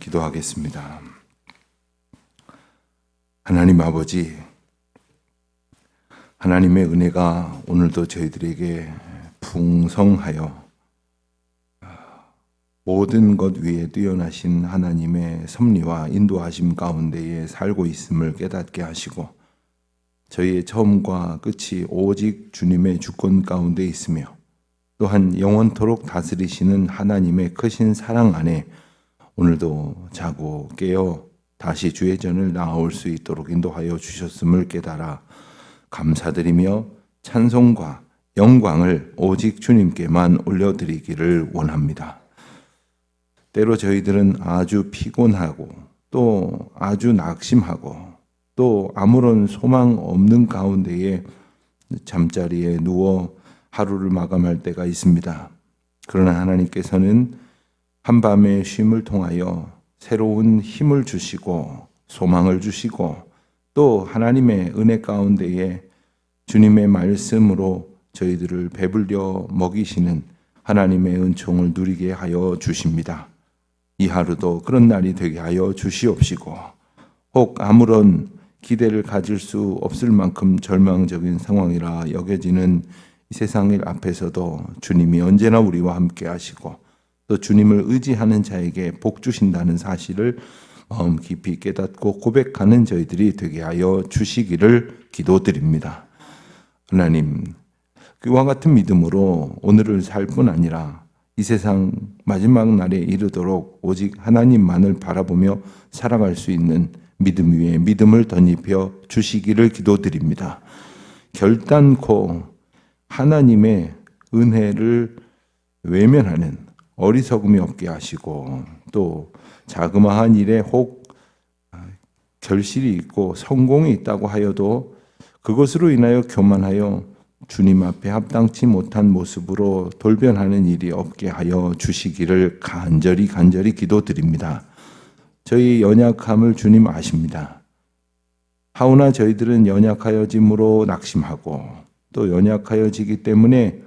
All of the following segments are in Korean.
기도하겠습니다. 하나님 아버지, 하나님의 은혜가 오늘도 저희들에게 풍성하여 모든 것 위에 뛰어나신 하나님의 섭리와 인도하심 가운데에 살고 있음을 깨닫게 하시고 저희의 처음과 끝이 오직 주님의 주권 가운데 있으며 또한 영원토록 다스리시는 하나님의 크신 사랑 안에 오늘도 자고 깨어 다시 주의 전을 나아올 수 있도록 인도하여 주셨음을 깨달아 감사드리며 찬송과 영광을 오직 주님께만 올려드리기를 원합니다. 때로 저희들은 아주 피곤하고 또 아주 낙심하고 또 아무런 소망 없는 가운데에 잠자리에 누워 하루를 마감할 때가 있습니다. 그러나 하나님께서는 한밤의 쉼을 통하여 새로운 힘을 주시고 소망을 주시고 또 하나님의 은혜 가운데에 주님의 말씀으로 저희들을 배불려 먹이시는 하나님의 은총을 누리게 하여 주십니다. 이 하루도 그런 날이 되게 하여 주시옵시고 혹 아무런 기대를 가질 수 없을 만큼 절망적인 상황이라 여겨지는 이 세상일 앞에서도 주님이 언제나 우리와 함께 하시고 또 주님을 의지하는 자에게 복 주신다는 사실을 마음 깊이 깨닫고 고백하는 저희들이 되게 하여 주시기를 기도드립니다. 하나님, 그와 같은 믿음으로 오늘을 살 뿐 아니라 이 세상 마지막 날에 이르도록 오직 하나님만을 바라보며 살아갈 수 있는 믿음 위에 믿음을 덧입혀 주시기를 기도드립니다. 결단코 하나님의 은혜를 외면하는 어리석음이 없게 하시고 또 자그마한 일에 혹 결실이 있고 성공이 있다고 하여도 그것으로 인하여 교만하여 주님 앞에 합당치 못한 모습으로 돌변하는 일이 없게 하여 주시기를 간절히 간절히 기도드립니다. 저희 연약함을 주님 아십니다. 하오나 저희들은 연약하여짐으로 낙심하고 또 연약하여지기 때문에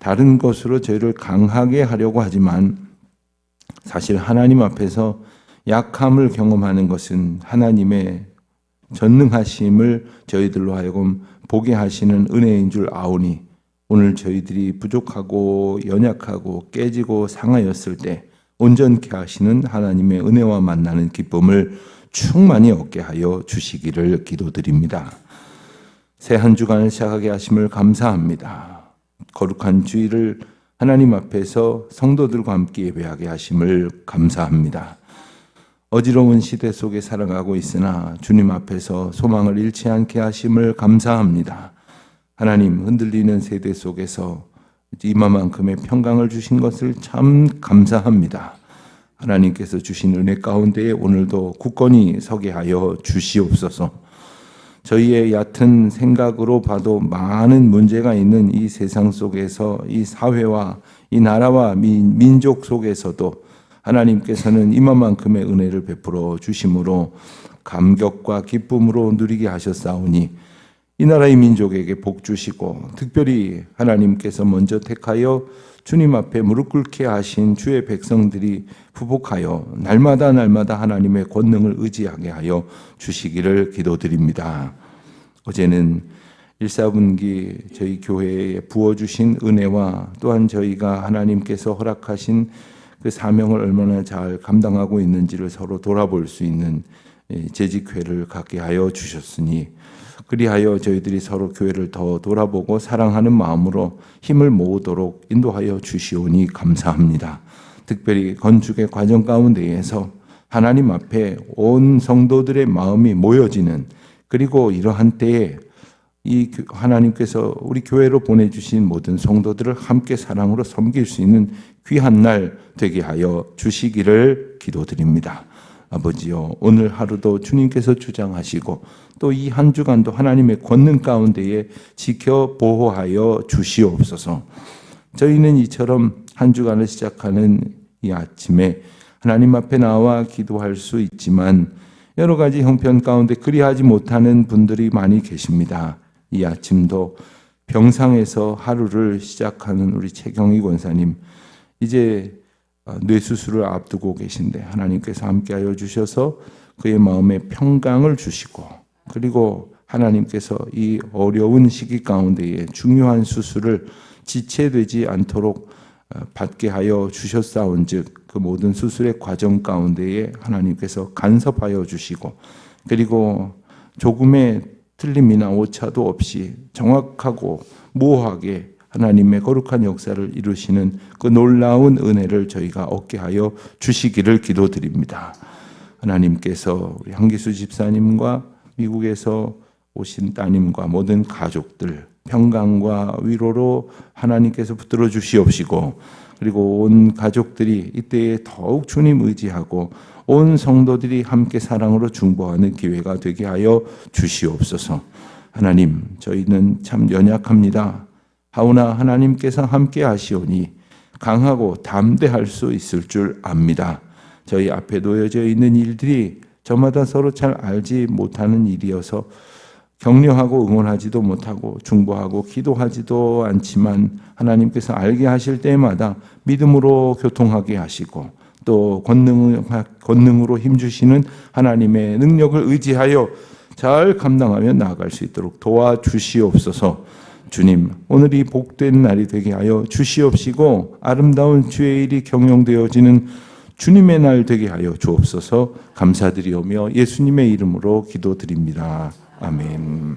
다른 것으로 저희를 강하게 하려고 하지만 사실 하나님 앞에서 약함을 경험하는 것은 하나님의 전능하심을 저희들로 하여금 보게 하시는 은혜인 줄 아오니 오늘 저희들이 부족하고 연약하고 깨지고 상하였을 때 온전케 하시는 하나님의 은혜와 만나는 기쁨을 충만히 얻게 하여 주시기를 기도드립니다. 새 한 주간을 시작하게 하심을 감사합니다. 거룩한 주일을 하나님 앞에서 성도들과 함께 예배하게 하심을 감사합니다. 어지러운 시대 속에 살아가고 있으나 주님 앞에서 소망을 잃지 않게 하심을 감사합니다. 하나님 흔들리는 세대 속에서 이마만큼의 평강을 주신 것을 참 감사합니다. 하나님께서 주신 은혜 가운데에 오늘도 굳건히 서게 하여 주시옵소서. 저희의 얕은 생각으로 봐도 많은 문제가 있는 이 세상 속에서 이 사회와 이 나라와 민족 속에서도 하나님께서는 이만큼의 은혜를 베풀어 주심으로 감격과 기쁨으로 누리게 하셨사오니 이 나라의 민족에게 복 주시고 특별히 하나님께서 먼저 택하여 주님 앞에 무릎 꿇게 하신 주의 백성들이 부복하여 날마다 날마다 하나님의 권능을 의지하게 하여 주시기를 기도드립니다. 어제는 1사분기 저희 교회에 부어주신 은혜와 또한 저희가 하나님께서 허락하신 그 사명을 얼마나 잘 감당하고 있는지를 서로 돌아볼 수 있는 예, 재직회를 갖게 하여 주셨으니 그리하여 저희들이 서로 교회를 더 돌아보고 사랑하는 마음으로 힘을 모으도록 인도하여 주시오니 감사합니다. 특별히 건축의 과정 가운데에서 하나님 앞에 온 성도들의 마음이 모여지는 그리고 이러한 때에 이 하나님께서 우리 교회로 보내주신 모든 성도들을 함께 사랑으로 섬길 수 있는 귀한 날 되게 하여 주시기를 기도드립니다. 아버지요, 오늘 하루도 주님께서 주장하시고 또 이 한 주간도 하나님의 권능 가운데에 지켜 보호하여 주시옵소서. 저희는 이처럼 한 주간을 시작하는 이 아침에 하나님 앞에 나와 기도할 수 있지만 여러 가지 형편 가운데 그리하지 못하는 분들이 많이 계십니다. 이 아침도 병상에서 하루를 시작하는 우리 최경희 권사님, 이제 어, 뇌 수술을 앞두고 계신데 하나님께서 함께하여 주셔서 그의 마음에 평강을 주시고 그리고 하나님께서 이 어려운 시기 가운데에 중요한 수술을 지체되지 않도록 어, 받게 하여 주셨사온즉 그 모든 수술의 과정 가운데에 하나님께서 간섭하여 주시고 그리고 조금의 틀림이나 오차도 없이 정확하고 모호하게 하나님의 거룩한 역사를 이루시는 그 놀라운 은혜를 저희가 얻게 하여 주시기를 기도드립니다. 하나님께서 우리 한기수 집사님과 미국에서 오신 따님과 모든 가족들 평강과 위로로 하나님께서 붙들어 주시옵시고 그리고 온 가족들이 이때에 더욱 주님 의지하고 온 성도들이 함께 사랑으로 중보하는 기회가 되게 하여 주시옵소서. 하나님, 저희는 참 연약합니다. 하오나 하나님께서 함께 하시오니 강하고 담대할 수 있을 줄 압니다. 저희 앞에 놓여져 있는 일들이 저마다 서로 잘 알지 못하는 일이어서 격려하고 응원하지도 못하고 중보하고 기도하지도 않지만 하나님께서 알게 하실 때마다 믿음으로 교통하게 하시고 또 권능, 권능으로 힘주시는 하나님의 능력을 의지하여 잘 감당하며 나아갈 수 있도록 도와주시옵소서 주님, 오늘 이 복된 날이 되게 하여 주시옵시고 아름다운 주의 일이 경영되어지는 주님의 날 되게 하여 주옵소서 감사드리오며 예수님의 이름으로 기도드립니다. 아멘.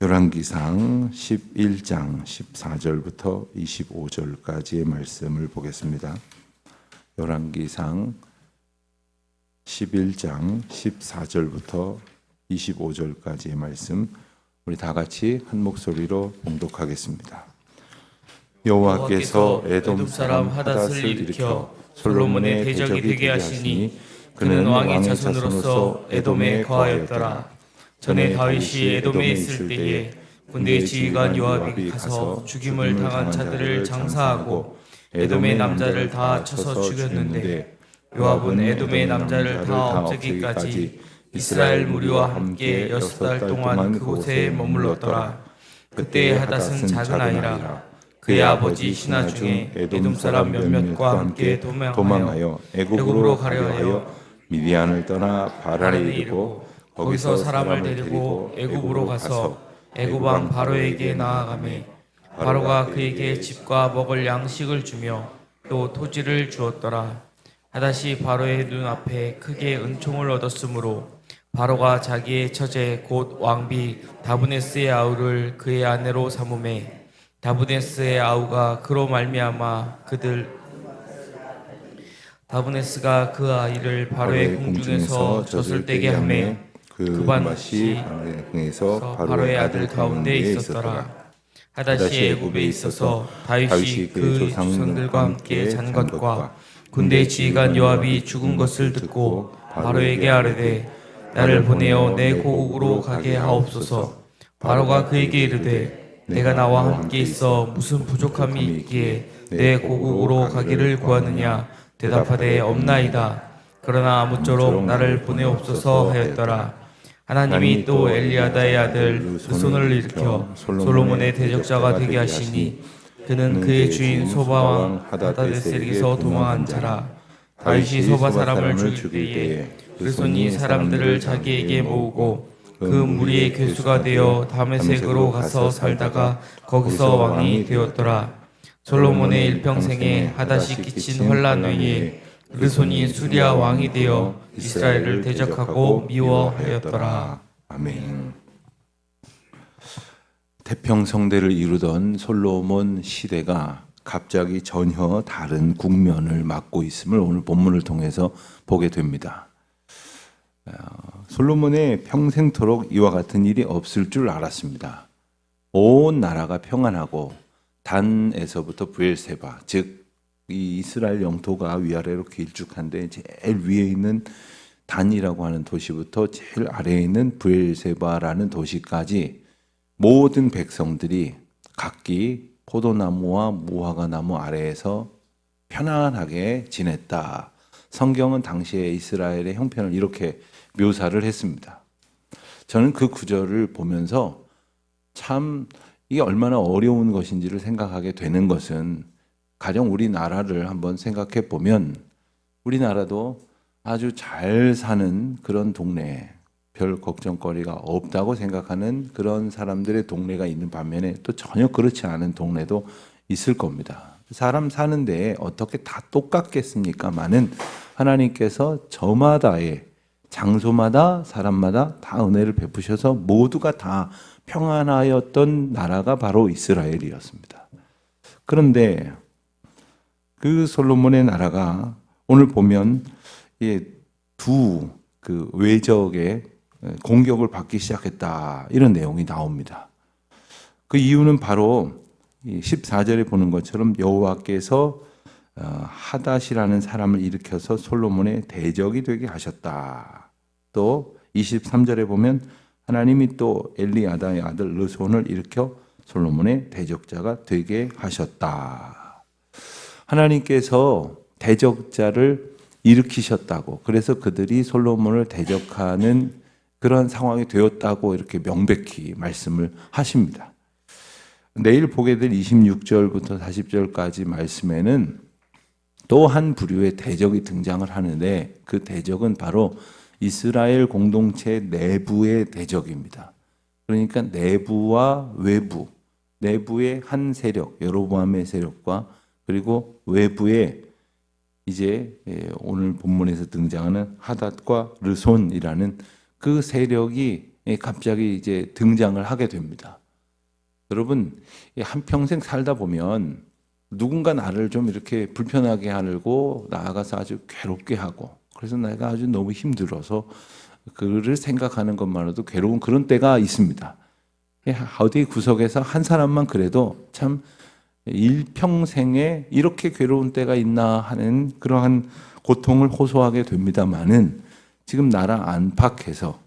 열왕기상 11장 14절부터 25절까지의 말씀을 보겠습니다. 열왕기상 11장 14절부터 25절까지의 말씀 우리 다 같이 한 목소리로 봉독하겠습니다. 여호와께서 에돔 사람 하닷을 일으켜 솔로몬의 대적이 되게 하시니 그는 왕의 자손으로서 에돔에 거하였더라. 전에 다윗이 에돔에 있을 때에 군대의 지휘관 요압이 가서 죽임을 당한 자들을 장사하고 에돔의 남자를 다 쳐서 죽였는데 요압은 에돔의 남자를 다 없애기까지 이스라엘 무리와 함께 여섯 달 동안 그곳에 머물렀더라. 그때 하닷은 작은 아이라 그의 아버지 신하 중에 에돔 사람 몇몇과 함께 도망하여 애굽으로 가려 하여 미디안을 떠나 바란에 이르고 거기서 사람을 데리고 애굽으로 가서 애굽 왕 바로에게 나아가매 바로가 그에게 집과 먹을 양식을 주며 또 토지를 주었더라. 하다시 바로의 눈앞에 크게 은총을 얻었으므로 바로가 자기의 처제 곧 왕비 다브네스의 아우를 그의 아내로 삼음해 다브네스의 아우가 그로 말미암아 그들 다브네스가 그 아이를 바로의 궁중에서 젖을 떼게 하매 그 밭이 에서 바로의 아들 가운데 있었더라. 하다시 애굽에 있어서 다윗이 그 조상들과 함께 잔 것과 군대 지휘관 요압이 죽은 것을 듣고 바로에게 아뢰되 나를 보내어 내 고국으로 가게 하옵소서. 바로가 그에게 이르되 내가 나와 함께 있어 무슨 부족함이 있기에 내 고국으로 가기를 구하느냐 대답하되 없나이다. 그러나 아무쪼록 나를 보내옵소서 하였더라. 하나님이 또 엘리야다의 아들 그손을 일으켜 솔로몬의 대적자가 되게 하시니 그는 그의 주인 소바 왕 하다데셀에게서 도망한 자라. 다윗이 소바 사람을 죽일 때에 그 손이 사람들을 자기에게 모으고 그 무리의 괴수가 되어 다메섹으로 가서 살다가 거기서 왕이 되었더라. 솔로몬의 일평생에 하다시 끼친 환란 외에 그 손이 수리아 왕이 되어 이스라엘을 대적하고 미워하였더라. 아멘. 태평 성대를 이루던 솔로몬 시대가 갑자기 전혀 다른 국면을 맞고 있음을 오늘 본문을 통해서 보게 됩니다. 어, 솔로몬의 평생토록 이와 같은 일이 없을 줄 알았습니다. 온 나라가 평안하고 단에서부터 부엘세바, 즉 이 이스라엘 영토가 위아래로 길쭉한데 제일 위에 있는 단이라고 하는 도시부터 제일 아래에 있는 부엘세바라는 도시까지 모든 백성들이 각기 포도나무와 무화과 나무 아래에서 편안하게 지냈다. 성경은 당시에 이스라엘의 형편을 이렇게 묘사를 했습니다. 저는 그 구절을 보면서 참 이게 얼마나 어려운 것인지를 생각하게 되는 것은 가령 우리나라를 한번 생각해 보면 우리나라도 아주 잘 사는 그런 동네, 별 걱정거리가 없다고 생각하는 그런 사람들의 동네가 있는 반면에 또 전혀 그렇지 않은 동네도 있을 겁니다. 사람 사는데 어떻게 다 똑같겠습니까? 많은 하나님께서 저마다의 장소마다 사람마다 다 은혜를 베푸셔서 모두가 다 평안하였던 나라가 바로 이스라엘이었습니다. 그런데 그 솔로몬의 나라가 오늘 보면 두 그 외적의 공격을 받기 시작했다 이런 내용이 나옵니다. 그 이유는 바로 14절에 보는 것처럼 여호와께서 어, 하닷이라는 사람을 일으켜서 솔로몬의 대적이 되게 하셨다. 또 23절에 보면 하나님이 또 엘리아다의 아들 르손을 일으켜 솔로몬의 대적자가 되게 하셨다. 하나님께서 대적자를 일으키셨다고. 그래서 그들이 솔로몬을 대적하는 그런 상황이 되었다고 이렇게 명백히 말씀을 하십니다. 내일 보게 될 26절부터 40절까지 말씀에는 또 한 부류의 대적이 등장을 하는데 그 대적은 바로 이스라엘 공동체 내부의 대적입니다. 그러니까 내부와 외부, 내부의 한 세력, 여로보암의 세력과 그리고 외부의 이제 예, 오늘 본문에서 등장하는 하닷과 르손이라는 그 세력이 예, 갑자기 이제 등장을 하게 됩니다. 여러분 한 평생 살다 보면 누군가 나를 좀 이렇게 불편하게 하고 나아가서 아주 괴롭게 하고 그래서 내가 아주 너무 힘들어서 그를 생각하는 것만으로도 괴로운 그런 때가 있습니다. 예, 어디 구석에서 한 사람만 그래도 참 일평생에 이렇게 괴로운 때가 있나 하는 그러한 고통을 호소하게 됩니다만은 지금 나라 안팎에서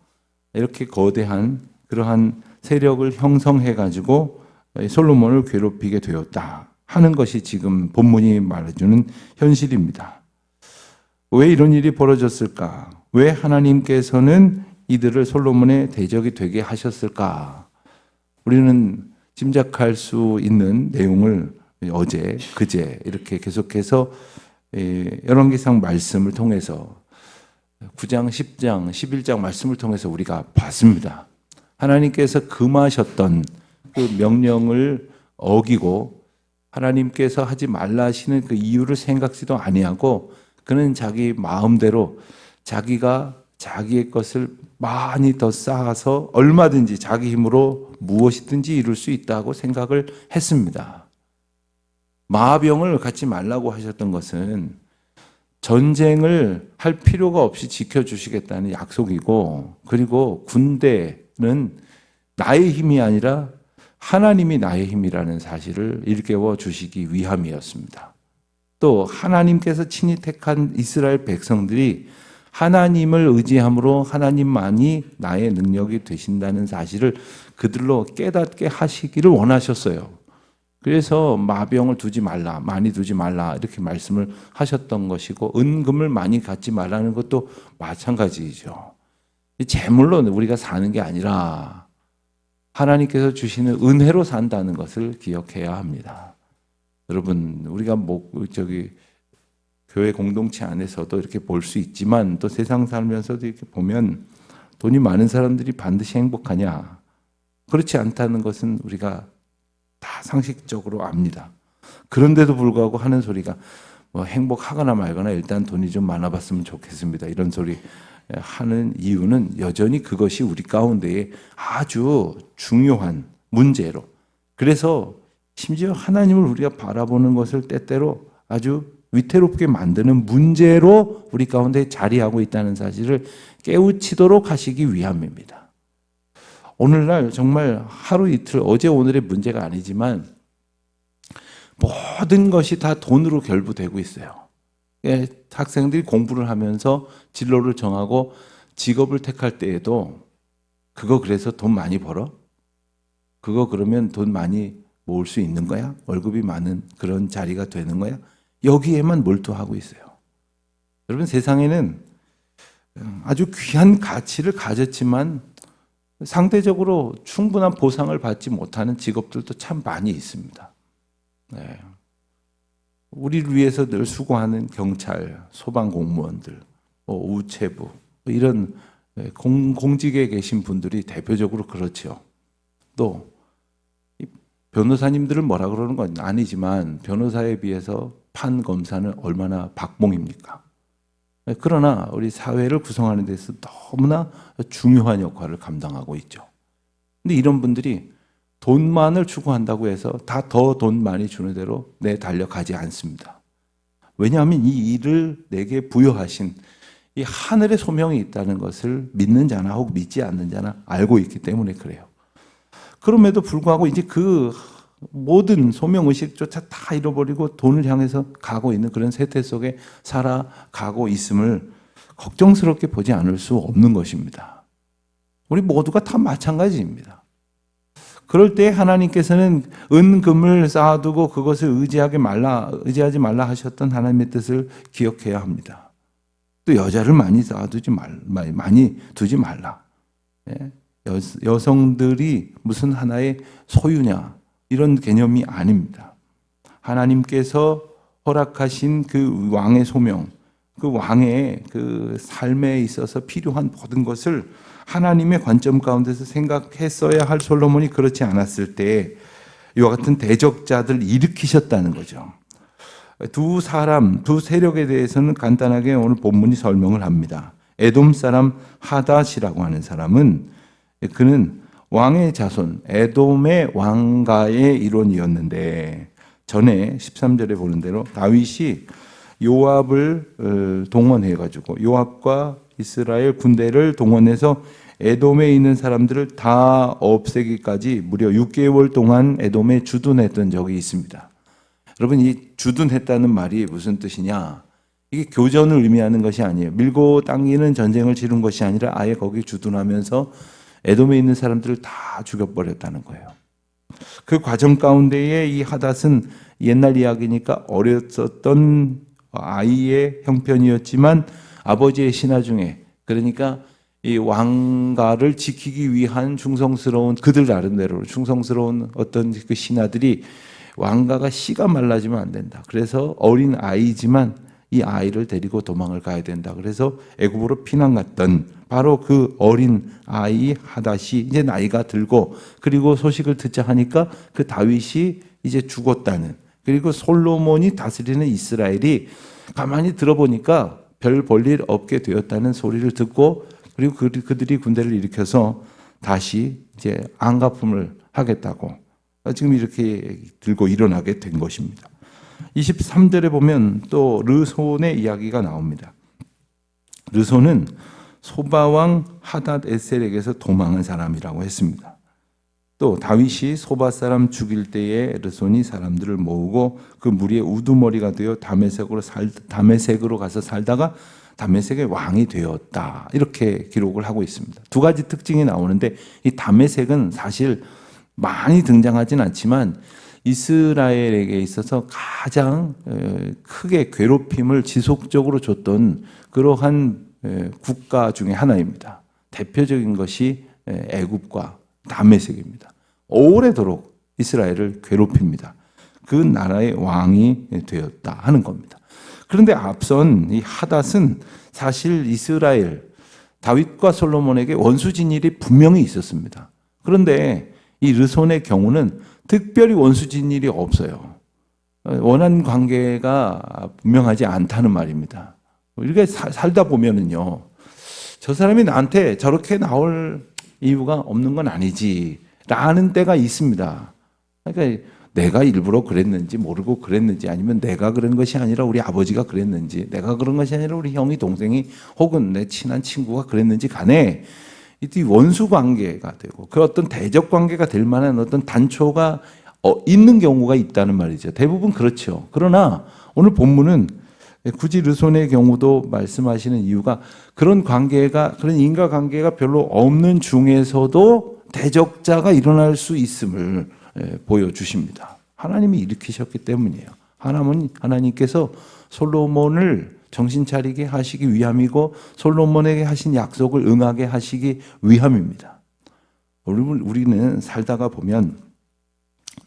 이렇게 거대한 그러한 세력을 형성해 가지고 솔로몬을 괴롭히게 되었다 하는 것이 지금 본문이 말해주는 현실입니다. 왜 이런 일이 벌어졌을까? 왜 하나님께서는 이들을 솔로몬의 대적이 되게 하셨을까? 우리는 짐작할 수 있는 내용을 어제, 그제 이렇게 계속해서 열왕기상 말씀을 통해서 9장, 10장, 11장 말씀을 통해서 우리가 봤습니다. 하나님께서 금하셨던 그 명령을 어기고 하나님께서 하지 말라 하시는 그 이유를 생각지도 아니하고 그는 자기 마음대로 자기가 자기의 것을 많이 더 쌓아서 얼마든지 자기 힘으로 무엇이든지 이룰 수 있다고 생각을 했습니다. 마병을 갖지 말라고 하셨던 것은 전쟁을 할 필요가 없이 지켜주시겠다는 약속이고, 그리고 군대는 나의 힘이 아니라 하나님이 나의 힘이라는 사실을 일깨워 주시기 위함이었습니다. 또 하나님께서 친히 택한 이스라엘 백성들이 하나님을 의지함으로 하나님만이 나의 능력이 되신다는 사실을 그들로 깨닫게 하시기를 원하셨어요. 그래서 마병을 두지 말라, 많이 두지 말라 이렇게 말씀을 하셨던 것이고 은금을 많이 갖지 말라는 것도 마찬가지죠. 재물로 우리가 사는 게 아니라 하나님께서 주시는 은혜로 산다는 것을 기억해야 합니다. 여러분 우리가 뭐 저기 교회 공동체 안에서도 이렇게 볼 수 있지만 또 세상 살면서도 이렇게 보면 돈이 많은 사람들이 반드시 행복하냐? 그렇지 않다는 것은 우리가 다 상식적으로 압니다. 그런데도 불구하고 하는 소리가 뭐 행복하거나 말거나 일단 돈이 좀 많아봤으면 좋겠습니다. 이런 소리 하는 이유는 여전히 그것이 우리 가운데에 아주 중요한 문제로 그래서 심지어 하나님을 우리가 바라보는 것을 때때로 아주 위태롭게 만드는 문제로 우리 가운데 자리하고 있다는 사실을 깨우치도록 하시기 위함입니다. 오늘날 정말 하루 이틀 어제 오늘의 문제가 아니지만 모든 것이 다 돈으로 결부되고 있어요. 예, 학생들이 공부를 하면서 진로를 정하고 직업을 택할 때에도 그거 그래서 돈 많이 벌어? 그거 그러면 돈 많이 모을 수 있는 거야? 월급이 많은 그런 자리가 되는 거야? 여기에만 몰두하고 있어요. 여러분 세상에는 아주 귀한 가치를 가졌지만 상대적으로 충분한 보상을 받지 못하는 직업들도 참 많이 있습니다. 네. 우리를 위해서 늘 수고하는 경찰, 소방 공무원들, 뭐 우체부 뭐 이런 예, 공, 공직에 계신 분들이 대표적으로 그렇죠. 또이 변호사님들을 뭐라 그러는 건 아니지만 변호사에 비해서 판 검사는 얼마나 박봉입니까? 예, 그러나 우리 사회를 구성하는 데서 너무나 중요한 역할을 감당하고 있죠. 근데 이런 분들이 돈만을 추구한다고 해서 다 더 돈 많이 주는 대로 내 달려가지 않습니다. 왜냐하면 이 일을 내게 부여하신 이 하늘의 소명이 있다는 것을 믿는 자나 혹 믿지 않는 자나 알고 있기 때문에 그래요. 그럼에도 불구하고 이제 그 모든 소명 의식조차 다 잃어버리고 돈을 향해서 가고 있는 그런 세태 속에 살아가고 있음을 걱정스럽게 보지 않을 수 없는 것입니다. 우리 모두가 다 마찬가지입니다. 그럴 때 하나님께서는 은금을 쌓아두고 그것을 의지하게 말라 의지하지 말라 하셨던 하나님의 뜻을 기억해야 합니다. 또 여자를 많이 쌓아두지 말 많이 두지 말라. 예? 여, 여성들이 무슨 하나의 소유냐 이런 개념이 아닙니다. 하나님께서 허락하신 그 왕의 소명, 그 왕의 그 삶에 있어서 필요한 모든 것을 하나님의 관점 가운데서 생각했어야 할 솔로몬이 그렇지 않았을 때 이와 같은 대적자들 일으키셨다는 거죠. 두 사람, 두 세력에 대해서는 간단하게 오늘 본문이 설명을 합니다. 에돔 사람 하닷이라고 하는 사람은 그는 왕의 자손, 에돔의 왕가의 일원이었는데 전에 13절에 보는 대로 다윗이 요압을 어, 동원해 가지고 요압과 이스라엘 군대를 동원해서 에돔에 있는 사람들을 다 없애기까지 무려 6개월 동안 에돔에 주둔했던 적이 있습니다. 여러분 이 주둔했다는 말이 무슨 뜻이냐? 이게 교전을 의미하는 것이 아니에요. 밀고 당기는 전쟁을 치른 것이 아니라 아예 거기 주둔하면서 에돔에 있는 사람들을 다 죽여버렸다는 거예요. 그 과정 가운데에 이 하닷은 옛날 이야기니까 어렸었던 아이의 형편이었지만 아버지의 신하 중에 그러니까 이 왕가를 지키기 위한 충성스러운 그들 나름대로 충성스러운 어떤 그 신하들이 왕가가 씨가 말라지면 안 된다. 그래서 어린 아이지만 이 아이를 데리고 도망을 가야 된다. 그래서 애굽으로 피난 갔던 바로 그 어린 아이 하닷이 이제 나이가 들고 그리고 소식을 듣자 하니까 그 다윗이 이제 죽었다는 그리고 솔로몬이 다스리는 이스라엘이 가만히 들어보니까 별 볼 일 없게 되었다는 소리를 듣고 그리고 그, 그들이 군대를 일으켜서 다시 이제 안가품을 하겠다고 지금 이렇게 들고 일어나게 된 것입니다. 23절에 보면 또 르손의 이야기가 나옵니다. 르손은 소바왕 하닷 에셀에게서 도망한 사람이라고 했습니다. 또 다윗이 소바 사람 죽일 때에 르손이 사람들을 모으고 그 무리의 우두머리가 되어 다메섹으로 살 다메섹으로 가서 살다가 다메섹의 왕이 되었다. 이렇게 기록을 하고 있습니다. 두 가지 특징이 나오는데 이 다메섹은 사실 많이 등장하진 않지만 이스라엘에게 있어서 가장 크게 괴롭힘을 지속적으로 줬던 그러한 국가 중의 하나입니다. 대표적인 것이 애굽과 다메섹입니다. 오래도록 이스라엘을 괴롭힙니다. 그 나라의 왕이 되었다 하는 겁니다. 그런데 앞선 이 하닷은 사실 이스라엘 다윗과 솔로몬에게 원수 진일이 분명히 있었습니다. 그런데 이 르손의 경우는 특별히 원수 진 일이 없어요. 원한 관계가 분명하지 않다는 말입니다. 이렇게 살다 보면은요, 저 사람이 나한테 저렇게 나올 이유가 없는 건 아니지. 라는 때가 있습니다. 그러니까 내가 일부러 그랬는지 모르고 그랬는지 아니면 내가 그런 것이 아니라 우리 아버지가 그랬는지 내가 그런 것이 아니라 우리 형이 동생이 혹은 내 친한 친구가 그랬는지 간에 이 원수 관계가 되고 그 어떤 대적 관계가 될 만한 어떤 단초가 어, 있는 경우가 있다는 말이죠. 대부분 그렇죠. 그러나 오늘 본문은 굳이 르손의 경우도 말씀하시는 이유가 그런 관계가 그런 인과 관계가 별로 없는 중에서도 대적자가 일어날 수 있음을 예, 보여주십니다. 하나님이 일으키셨기 때문이에요. 하나님 하나님께서 솔로몬을 정신 차리게 하시기 위함이고 솔로몬에게 하신 약속을 응하게 하시기 위함입니다. 우리는 살다가 보면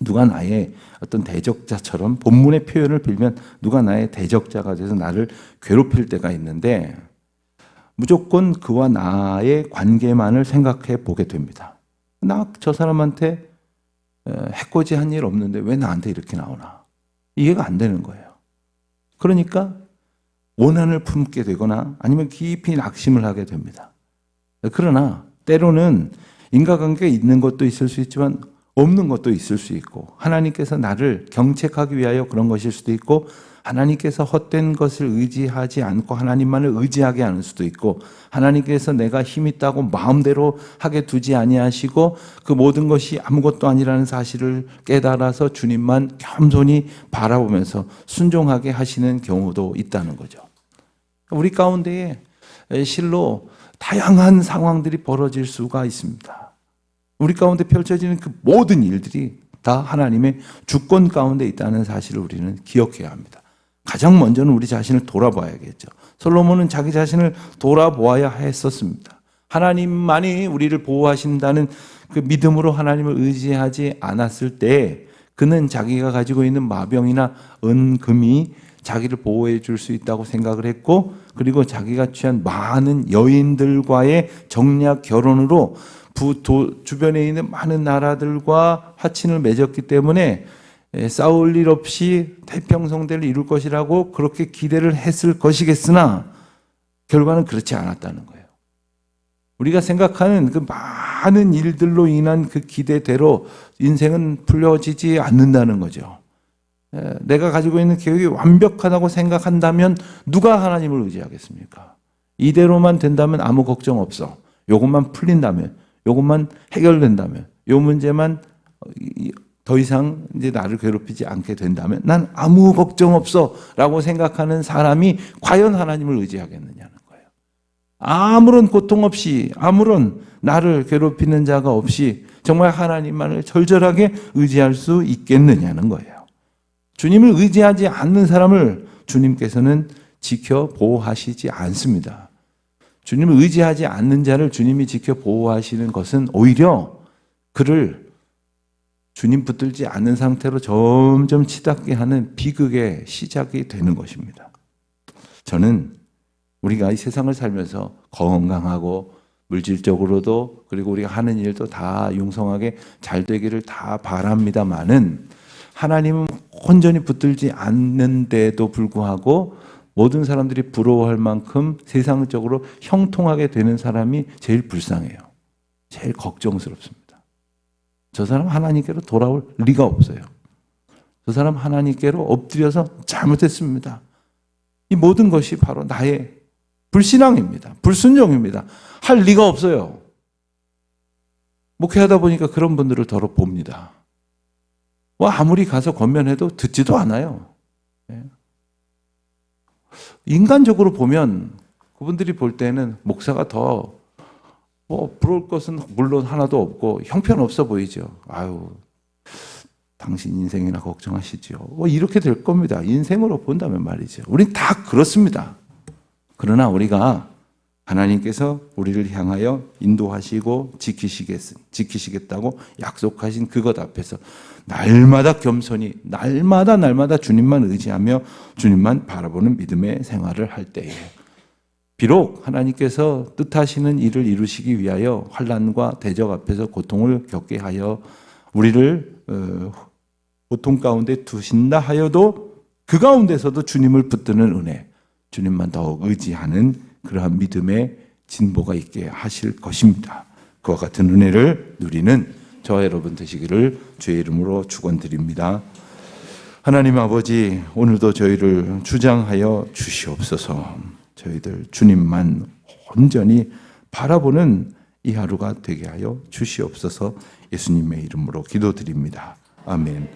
누가 나의 어떤 대적자처럼 본문의 표현을 빌면 누가 나의 대적자가 돼서 나를 괴롭힐 때가 있는데 무조건 그와 나의 관계만을 생각해 보게 됩니다. 나 저 사람한테 어, 해코지 한 일 없는데 왜 나한테 이렇게 나오나? 이해가 안 되는 거예요. 그러니까 원한을 품게 되거나 아니면 깊이 낙심을 하게 됩니다. 그러나 때로는 인과관계가 있는 것도 있을 수 있지만 없는 것도 있을 수 있고 하나님께서 나를 경책하기 위하여 그런 것일 수도 있고 하나님께서 헛된 것을 의지하지 않고 하나님만을 의지하게 하는 수도 있고 하나님께서 내가 힘 있다고 마음대로 하게 두지 아니하시고 그 모든 것이 아무것도 아니라는 사실을 깨달아서 주님만 겸손히 바라보면서 순종하게 하시는 경우도 있다는 거죠. 우리 가운데에 실로 다양한 상황들이 벌어질 수가 있습니다. 우리 가운데 펼쳐지는 그 모든 일들이 다 하나님의 주권 가운데 있다는 사실을 우리는 기억해야 합니다. 가장 먼저는 우리 자신을 돌아봐야겠죠. 솔로몬은 자기 자신을 돌아보아야 했었습니다. 하나님만이 우리를 보호하신다는 그 믿음으로 하나님을 의지하지 않았을 때 그는 자기가 가지고 있는 마병이나 은금이 자기를 보호해 줄 수 있다고 생각을 했고 그리고 자기가 취한 많은 여인들과의 정략 결혼으로 부, 도, 주변에 있는 많은 나라들과 화친을 맺었기 때문에 에, 싸울 일 없이 태평성대를 이룰 것이라고 그렇게 기대를 했을 것이겠으나 결과는 그렇지 않았다는 거예요. 우리가 생각하는 그 많은 일들로 인한 그 기대대로 인생은 풀려지지 않는다는 거죠. 에, 내가 가지고 있는 계획이 완벽하다고 생각한다면 누가 하나님을 의지하겠습니까? 이대로만 된다면 아무 걱정 없어. 요것만 풀린다면 요것만 해결된다면, 요 문제만 더 이상 이제 나를 괴롭히지 않게 된다면 난 아무 걱정 없어라고 생각하는 사람이 과연 하나님을 의지하겠느냐는 거예요. 아무런 고통 없이 아무런 나를 괴롭히는 자가 없이 정말 하나님만을 절절하게 의지할 수 있겠느냐는 거예요. 주님을 의지하지 않는 사람을 주님께서는 지켜 보호하시지 않습니다. 주님을 의지하지 않는 자를 주님이 지켜 보호하시는 것은 오히려 그를 주님 붙들지 않는 상태로 점점 치닫게 하는 비극의 시작이 되는 것입니다. 저는 우리가 이 세상을 살면서 건강하고 물질적으로도 그리고 우리가 하는 일도 다 융성하게 잘 되기를 다 바랍니다만은 하나님은 온전히 붙들지 않는데도 불구하고 모든 사람들이 부러워할 만큼 세상적으로 형통하게 되는 사람이 제일 불쌍해요. 제일 걱정스럽습니다. 저 사람 하나님께로 돌아올 리가 없어요. 저 사람 하나님께로 엎드려서 잘못했습니다. 이 모든 것이 바로 나의 불신앙입니다. 불순종입니다. 할 리가 없어요. 목회하다 보니까 그런 분들을 더러 봅니다. 뭐 아무리 가서 권면해도 듣지도 않아요. 예. 인간적으로 보면 그분들이 볼 때는 목사가 더 뭐 부러울 것은 물론 하나도 없고 형편없어 보이죠. 아유, 당신 인생이나 걱정하시죠. 뭐 이렇게 될 겁니다. 인생으로 본다면 말이죠. 우린 다 그렇습니다. 그러나 우리가 하나님께서 우리를 향하여 인도하시고 지키시겠, 지키시겠다고 약속하신 그것 앞에서 날마다 겸손히, 날마다 날마다 주님만 의지하며 주님만 바라보는 믿음의 생활을 할 때에 비록 하나님께서 뜻하시는 일을 이루시기 위하여 환란과 대적 앞에서 고통을 겪게 하여 우리를 어, 고통 가운데 두신다 하여도 그 가운데서도 주님을 붙드는 은혜, 주님만 더욱 의지하는 그러한 믿음의 진보가 있게 하실 것입니다. 그와 같은 은혜를 누리는 저와 여러분 되시기를 주의 이름으로 축원드립니다. 하나님 아버지 오늘도 저희를 주장하여 주시옵소서. 저희들 주님만 온전히 바라보는 이 하루가 되게 하여 주시옵소서. 예수님의 이름으로 기도드립니다. 아멘.